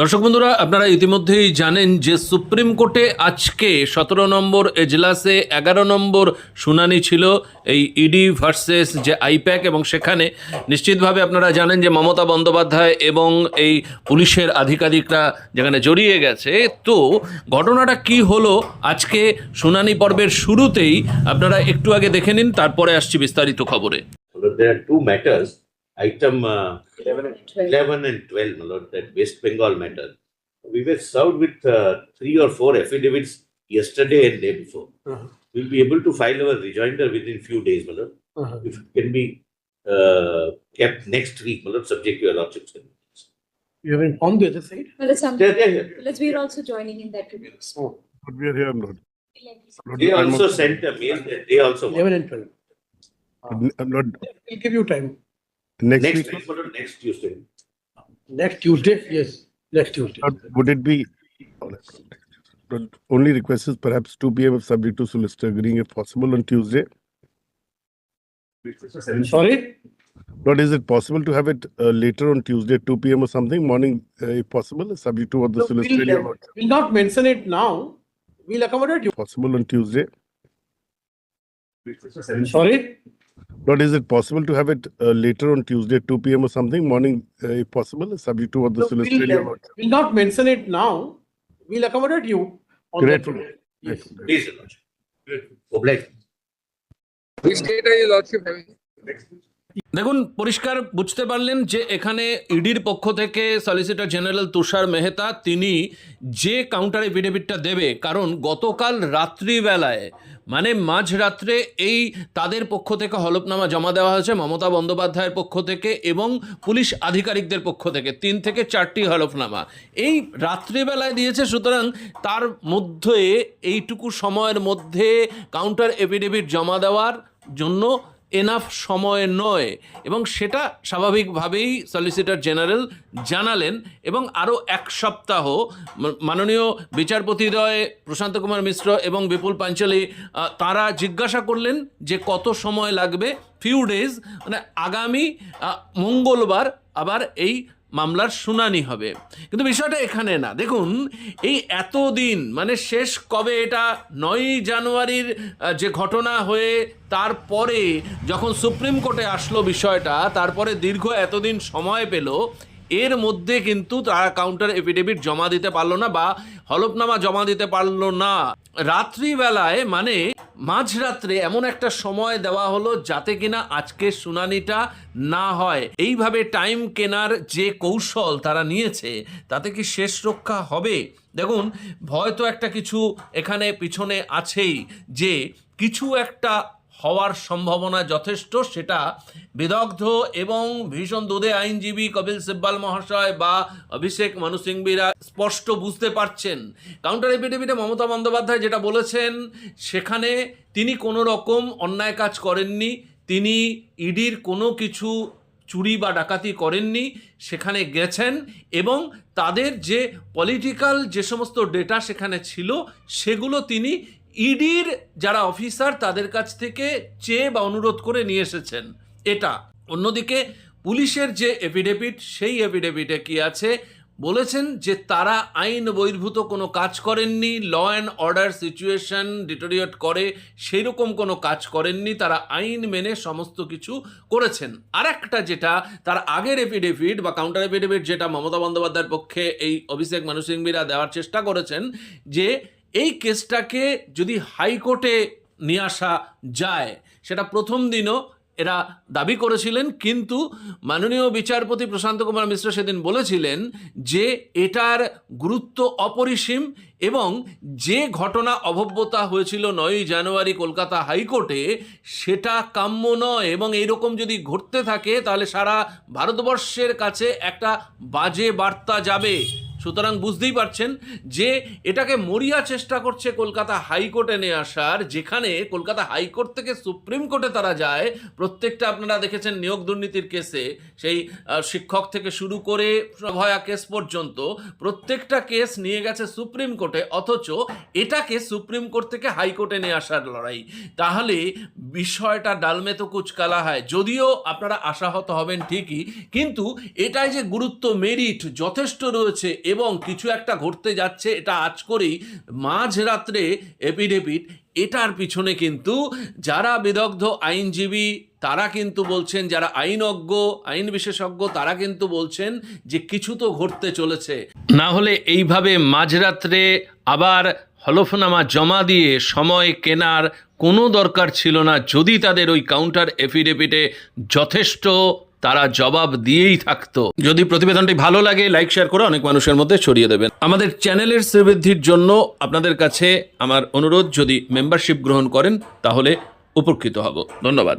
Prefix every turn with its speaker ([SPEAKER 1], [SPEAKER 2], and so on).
[SPEAKER 1] দর্শক বন্ধুরা, আপনারা ইতিমধ্যেই জানেন যে সুপ্রিম কোর্টে আজকে সতেরো নম্বর এজলাসে এগারো নম্বর শুনানি ছিল, এই ইডি ভার্সেস যে আইপ্যাক, এবং সেখানে নিশ্চিতভাবে আপনারা জানেন যে মমতা বন্দ্যোপাধ্যায় এবং এই পুলিশের আধিকারিকরা যেখানে জড়িয়ে গেছে। তো ঘটনাটা কি হলো? আজকে শুনানি পর্বের শুরুতেই আপনারা একটু আগে দেখে নিন, তারপরে আসছি বিস্তারিত খবরে।
[SPEAKER 2] Lord, there are two matters, item uh,
[SPEAKER 3] 11 and 12.
[SPEAKER 2] 11 and 12, my lord, that West Bengal matter. We were served with uh, three or four affidavits yesterday and day before.
[SPEAKER 4] Uh-huh.
[SPEAKER 2] We'll be able to file our rejoinder within few days, my lord.
[SPEAKER 4] Uh-huh.
[SPEAKER 2] If it can be uh, kept next week, my lord, subject to your lordship's convenience.
[SPEAKER 4] You have informed the other side?
[SPEAKER 3] Well, it's
[SPEAKER 2] They're,
[SPEAKER 3] something,
[SPEAKER 2] they're here.
[SPEAKER 3] let's we're also joining in that review.
[SPEAKER 4] Oh,
[SPEAKER 5] But we are here, Lord. Lord,
[SPEAKER 2] They also sent a mail that they also want.
[SPEAKER 4] eleven and twelve.
[SPEAKER 5] N- uh, Lord,
[SPEAKER 4] We'll give you time.
[SPEAKER 5] Next
[SPEAKER 2] Next
[SPEAKER 5] week,
[SPEAKER 2] week, next Tuesday.
[SPEAKER 4] Next Tuesday, yes, next Tuesday.
[SPEAKER 5] Lord, would it be, Lord, only request is perhaps two P M if subject to solicitor agreeing if possible on Tuesday?
[SPEAKER 4] Sorry?
[SPEAKER 5] Lord, is it possible to have it uh, later on Tuesday, two P M or something, morning, uh, if possible, subject to what the
[SPEAKER 4] No,
[SPEAKER 5] solicitor,
[SPEAKER 4] We'll
[SPEAKER 5] your
[SPEAKER 4] we'll not mention it now. We'll accommodate you.
[SPEAKER 5] possible on Tuesday?
[SPEAKER 4] Sorry?
[SPEAKER 5] Lord, is it possible to have it uh, later on Tuesday, two P M or something, morning, uh, if possible, subject to what the
[SPEAKER 4] No,
[SPEAKER 5] solicitor,
[SPEAKER 4] We'll
[SPEAKER 5] lordship-
[SPEAKER 4] we'll not mention it now. We'll accommodate you. on that
[SPEAKER 5] Grateful.
[SPEAKER 4] day. Yes.
[SPEAKER 2] Please, your lordship. Oblige.
[SPEAKER 6] Which date are your lordship having?
[SPEAKER 1] দেখুন, পরিষ্কার বুঝতে পারলেন যে এখানে ইডির পক্ষ থেকে solicitor general তুষার মেহতা, তিনি যে কাউন্টার এফিডেভিটটা দেবে, কারণ গতকাল রাত্রিবেলায় মানে মাঝরাত্রে এই তাদের পক্ষ থেকে হলফনামা জমা দেওয়া হয়েছে, মমতা বন্দ্যোপাধ্যায়ের পক্ষ থেকে এবং পুলিশ আধিকারিকদের পক্ষ থেকে, তিন থেকে চারটি হলফনামা। এই রাত্রিবেলায় দিয়েছে, সুতরাং তার মধ্যে এইটুকু সময়ের মধ্যে কাউন্টার এফিডেভিট জমা দেওয়ার জন্য এনাফ সময় নয়। এবং সেটা স্বাভাবিকভাবেই সলিসিটর জেনারেল জানালেন এবং আরও এক সপ্তাহ মাননীয় বিচারপতিদ্বয় প্রশান্ত কুমার মিশ্র এবং বিপুল পাঞ্চলি তারা জিজ্ঞাসা করলেন যে কত সময় লাগবে ফিউ ডেজ মানে আগামী মঙ্গলবার আবার এই মামলার শুনানি হবে। কিন্তু বিষয়টা এখানে না। দেখুন, এই এতদিন মানে শেষ কবে এটা? নয়ই জানুয়ারির যে ঘটনা হয়ে তারপরে যখন সুপ্রিম কোর্টে আসলো বিষয়টা, তারপরে দীর্ঘ এতদিন সময় পেল এর মধ্যে কিন্তু তারা কাউন্টার এফিডেভিট জমা দিতে পারল না বা হলফনামা জমা দিতে পারল না। রাত্রিবেলায় মানে মাঝরাত্রে এমন একটা সময় দেওয়া হলো যাতে কিনা আজকের শুনানিটা না হয়। এইভাবে টাইম কেনার যে কৌশল তারা নিয়েছে, তাতে কি শেষ রক্ষা হবে? দেখুন, ভয় তো একটা কিছু এখানে পিছনে আছেই যে কিছু একটা হওয়ার সম্ভাবনা যথেষ্ট, সেটা বিদগ্ধ এবং ভীষণ দুধে আইনজীবী কপিল সিব্বাল মহাশয় বা অভিষেক মানু সিংবিরা স্পষ্ট বুঝতে পারছেন। কাউন্টার এফিডেভিটে মমতা বন্দ্যোপাধ্যায় যেটা বলেছেন, সেখানে তিনি কোনো রকম অন্যায় কাজ করেননি, তিনি ইডির কোনো কিছু চুরি বা ডাকাতি করেননি, সেখানে গেছেন এবং তাদের যে পলিটিক্যাল যে সমস্ত ডেটা সেখানে ছিল, সেগুলো তিনি ইডির যারা অফিসার, তাদের কাছ থেকে চেয়ে বা অনুরোধ করে নিয়ে এসেছেন। এটা। অন্যদিকে, পুলিশের যে এফিডেভিট সেই এফিডেভিটে কি আছে? বলেছেন যে তারা আইন বহির্ভূত কোনো কাজ করেননি law and order situation deteriorate করে সেই রকম কোনো কাজ করেননি, তারা আইন মেনে সমস্ত কিছু করেছেন। আর একটা যেটা, তার আগের এফিডেভিট বা কাউন্টার এফিডেভিট যেটা মমতা বন্দ্যোপাধ্যায়ের পক্ষে এই অভিষেক মানু সিংবিরা দেওয়ার চেষ্টা করেছেন, যে এই কেসটাকে যদি হাইকোর্টে নিয়ে আসা যায়, সেটা প্রথম দিনও এরা দাবি করেছিলেন, কিন্তু মাননীয় বিচারপতি প্রশান্ত কুমার মিশ্র সেদিন বলেছিলেন যে এটার গুরুত্ব অপরিসীম এবং যে ঘটনা অভব্যতা হয়েছিল নয়ই জানুয়ারি কলকাতা হাইকোর্টে, সেটা কাম্য নয় এবং এইরকম যদি ঘটতে থাকে, তাহলে সারা ভারতবর্ষের কাছে একটা বাজে বার্তা যাবে। সুতরাং বুঝতেই পারছেন যে এটাকে মরিয়া চেষ্টা করছে কলকাতা হাইকোর্টে নিয়ে আসার, যেখানে কলকাতা হাইকোর্ট থেকে সুপ্রিম কোর্টে তারা যায়। প্রত্যেকটা আপনারা দেখেছেন নিয়োগ দুর্নীতির কেসে, সেই শিক্ষক থেকে শুরু করে ভয়া কেস পর্যন্ত প্রত্যেকটা কেস নিয়ে গেছে সুপ্রিম কোর্টে, অথচ এটাকে সুপ্রিম কোর্ট থেকে হাইকোর্টে নিয়ে আসার লড়াই। তাহলে বিষয়টা ডালমে তো কুচকালা হয়। যদিও আপনারা আশাহত হবেন ঠিকই, কিন্তু এটাই যে গুরুত্ব, মেরিট যথেষ্ট রয়েছে এবং কিছু একটা ঘটতে যাচ্ছে, এটা আজ করেই মাঝরাত্রে এপিডেপিড এটার পিছনে কিন্তু যারা বিদগ্ধ আইনজীবী, তারা কিন্তু বলছেন, যারা আইনজ্ঞ, আইন বিশেষজ্ঞ, তারা কিন্তু বলছেন যে কিছু তো ঘটতে চলেছে। না হলে এইভাবে মাঝরাত্রে আবার হলফনামা জমা দিয়ে সময় কেনার কোনো দরকার ছিল না, যদি তাদের ওই কাউন্টার এফিডেভিটে যথেষ্ট তারা জবাব দিয়েই থাকতো। যদি প্রতিবেদনটি ভালো লাগে লাইক শেয়ার করে অনেক মানুষের মধ্যে ছড়িয়ে দেবেন। আমাদের চ্যানেলের শ্রীবৃদ্ধির জন্য আপনাদের কাছে আমার অনুরোধ, যদি মেম্বারশিপ গ্রহণ করেন, তাহলে উপকৃত হব। ধন্যবাদ।